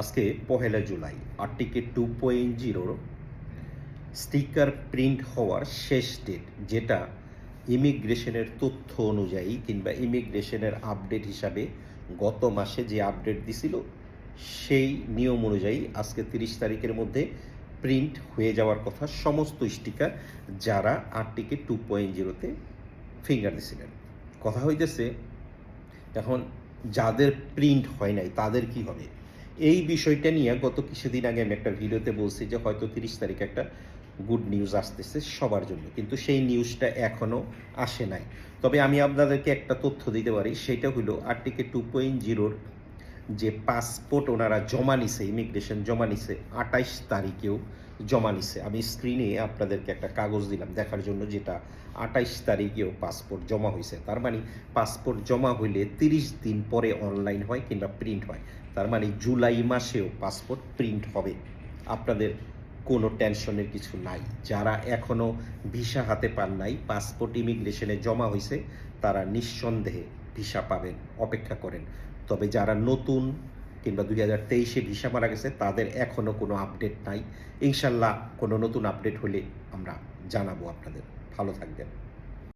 আজকে পহেলা July article two point জিরোর স্টিকার প্রিন্ট হওয়ার শেষ ডেট যেটা ইমিগ্রেশনের তথ্য অনুযায়ী কিংবা ইমিগ্রেশনের আপডেট হিসাবে গত মাসে যে আপডেট দিছিল, সেই নিয়ম অনুযায়ী আজকে তিরিশ তারিখের মধ্যে প্রিন্ট হয়ে যাওয়ার কথা সমস্ত স্টিকার যারা আর্টিকেল টু পয়েন্ট জিরোতে ফিঙ্গার দিছিলেন। কথা হইতেছে, এখন যাদের প্রিন্ট হয় নাই, তাদের কি হবে? এই বিষয়টা নিয়ে গত কিছুদিন আগে আমি একটা ভিডিওতে বলছি যে হয়তো তিরিশ তারিখ একটা গুড নিউজ আসতেছে সবার জন্য। কিন্তু সেই নিউজটা এখনও আসে নাই। তবে আমি আপনাদেরকে একটা তথ্য দিতে পারি, সেটা হলো আর্টিকে টু পয়েন্ট জিরোর যে পাসপোর্ট ওনারা জমা নিছে ইমিগ্রেশন জমা নিছে, আঠাইশ তারিখেও জমা নিছে। আমি স্ক্রিনে আপনাদেরকে একটা কাগজ দিলাম, দেখার জন্য যেটা আঠাইশ তারিখেও পাসপোর্ট জমা হয়েছে তার মানে পাসপোর্ট জমা হইলে তিরিশ দিন পরে অনলাইন হয় কিংবা প্রিন্ট হয়। তার মানে জুলাই মাসেও পাসপোর্ট প্রিন্ট হবে। আপনাদের কোনো টেনশনের কিছু নাই। যারা এখনও ভিসা হাতে পান নাই পাসপোর্ট ইমিগ্রেশনে জমা হয়েছে তারা নিঃসন্দেহে ভিসা পাবেন, অপেক্ষা করেন। তবে যারা নতুন কিংবা দুই হাজার তেইশে ভিসা মারা গেছে, তাদের এখনও কোনো আপডেট নাই। ইনশাল্লাহ কোনো নতুন আপডেট হলে আমরা জানাব আপনাদের। ভালো থাকবেন।